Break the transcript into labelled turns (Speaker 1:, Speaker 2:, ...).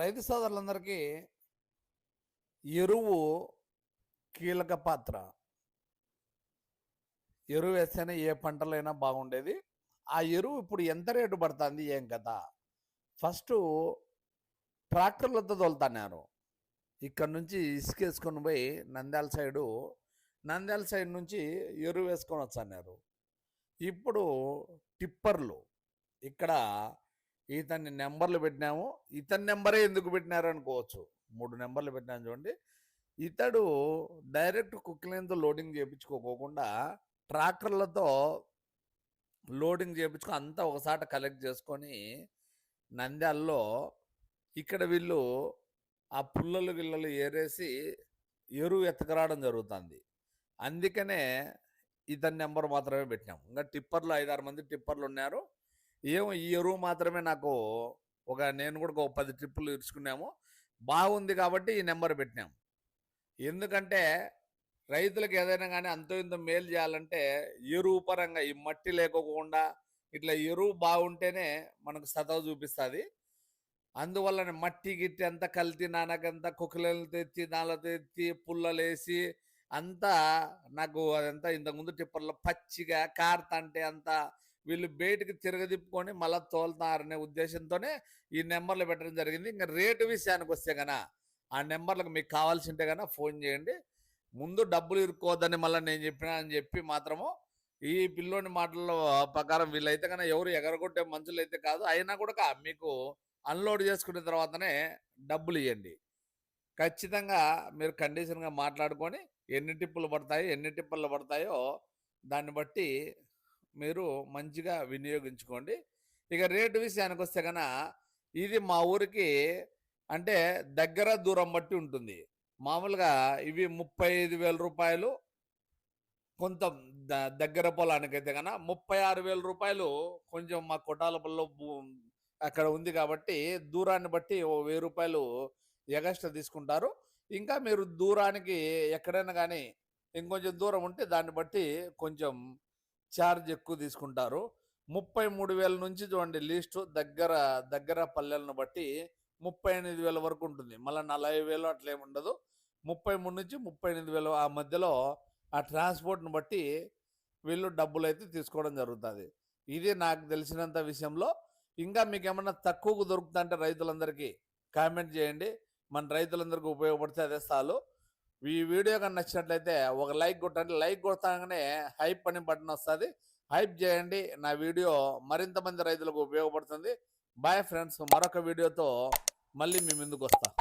Speaker 1: రైతు సోదరులందరికీ ఎరువు కీలక పాత్ర. ఎరువు వేస్తేనే ఏ పంటలైనా బాగుండేది. ఆ ఎరువు ఇప్పుడు ఎంత రేటు పడుతుంది ఏం కదా ఫస్ట్ ట్రాక్టర్లతో తోలుతున్నారు. ఇక్కడ నుంచి ఇసుకేసుకొని పోయి నంద్యాల సైడు నంద్యాల సైడ్ నుంచి ఎరువు వేసుకొని వచ్చన్నారు. ఇప్పుడు టిప్పర్లు. ఇక్కడ ఇతన్ని నెంబర్లు పెట్టినాము. ఇతని నెంబరే ఎందుకు పెట్టినారు అనుకోవచ్చు మూడు నెంబర్లు పెట్టినాను చూడండి. ఇతడు డైరెక్ట్ కుక్లైన్తో లోడింగ్ చేయించుకోకుండా ట్రాక్టర్లతో లోడింగ్ చేయించుకో అంతా ఒకసాట కలెక్ట్ చేసుకొని నంద్యాల్లో ఇక్కడ వీళ్ళు ఆ పుల్లలు గిల్లలు ఏరేసి ఎరువు ఎత్తకరావడం జరుగుతుంది. అందుకనే ఇతని నెంబర్ మాత్రమే పెట్టినాం ఇంకా టిప్పర్లు ఐదారు మంది టిప్పర్లు ఉన్నారు. ఏమో ఈ ఎరువు మాత్రమే నాకు ఒక నేను కూడా ఒక పది ట్రిప్పులు ఇచ్చుకున్నాము బాగుంది కాబట్టి ఈ నెంబర్ పెట్టినాము ఎందుకంటే రైతులకు ఏదైనా కానీ అంతో ఇంత మేలు చేయాలంటే ఎరువు పరంగా ఈ మట్టి లేకోకుండా ఇట్లా ఎరువు బాగుంటేనే మనకు సతవ చూపిస్తుంది. అందువల్ల మట్టి గిట్టి అంతా కల్తీ నానకంతా కుక్కలను తెచ్చి నాలతో తెచ్చి పుల్లలేసి అంతా నాకు అదంతా ఇంతకుముందు టిప్పర్లో పచ్చిగా కారుతంటే అంతా వీళ్ళు బయటికి తిరగదిప్పుకొని మళ్ళీ తోలుతారనే ఉద్దేశంతోనే ఈ నెంబర్లు పెట్టడం జరిగింది. ఇంకా రేటు విషయానికి వస్తే కన ఆ నెంబర్లకు మీకు కావాల్సి ఉంటే కనుక ఫోన్ చేయండి. ముందు డబ్బులు ఇరుక్కోవద్దని మళ్ళీ నేను చెప్పినా అని చెప్పి మాత్రము ఈ పిల్లోని మాటల ప్రకారం వీళ్ళైతే కన్నా ఎవరు ఎగరగొట్టే మనుషులు అయితే కాదు. అయినా కూడా మీకు అన్లోడ్ చేసుకున్న తర్వాతనే డబ్బులు ఇవ్వండి ఖచ్చితంగా మీరు కండిషన్గా మాట్లాడుకొని ఎన్ని టిప్పులు పడతాయి ఎన్ని టిప్పులు పడతాయో దాన్ని బట్టి మీరు మంచిగా వినియోగించుకోండి. ఇక రేటు విషయానికి వస్తే కనుక ఇది మా ఊరికి అంటే దగ్గర దూరం బట్టి ఉంటుంది. మామూలుగా ఇవి ముప్పై ఐదు వేల రూపాయలు. కొంత ద- దగ్గర పొలానికైతే కనుక ముప్పై ఆరు వేల రూపాయలు కొంచెం మా కొటాలపల్లో అక్కడ ఉంది కాబట్టి దూరాన్ని బట్టి ఓ వెయ్యి రూపాయలు ఎగస్ట్రా తీసుకుంటారు. ఇంకా మీరు దూరానికి ఎక్కడైనా కానీ ఇంకొంచెం దూరం ఉంటే దాన్ని బట్టి కొంచెం ఛార్జ్ ఎక్కువ తీసుకుంటారు. ముప్పై మూడు వేల నుంచి చూడండి లీస్ట్ దగ్గర దగ్గర పల్లెలను బట్టి ముప్పై ఎనిమిది వేల వరకు ఉంటుంది. మళ్ళీ నలభై వేలు అట్లా ఏమి ఉండదు. ముప్పై మూడు నుంచి ముప్పై ఎనిమిది వేలు ఆ మధ్యలో ఆ ట్రాన్స్పోర్ట్ని బట్టి వీళ్ళు డబ్బులు అయితే తీసుకోవడం జరుగుతుంది. ఇది నాకు తెలిసినంత విషయంలో. ఇంకా మీకు ఏమన్నా తక్కువకు దొరుకుతుందంటే రైతులందరికీ కామెంట్ చేయండి. మన రైతులందరికీ ఉపయోగపడితే అదే చాలు ఈ వీడియో కానీ నచ్చినట్లయితే ఒక లైక్ కొట్టండి. లైక్ కొట్టగానే హైప్ అని బటన్ వస్తుంది. హైప్ చేయండి. నా వీడియో మరింత మంది రైతులకు ఉపయోగపడుతుంది. Bye friends. మరొక వీడియోతో మళ్ళీ మీ ముందుకు వస్తాను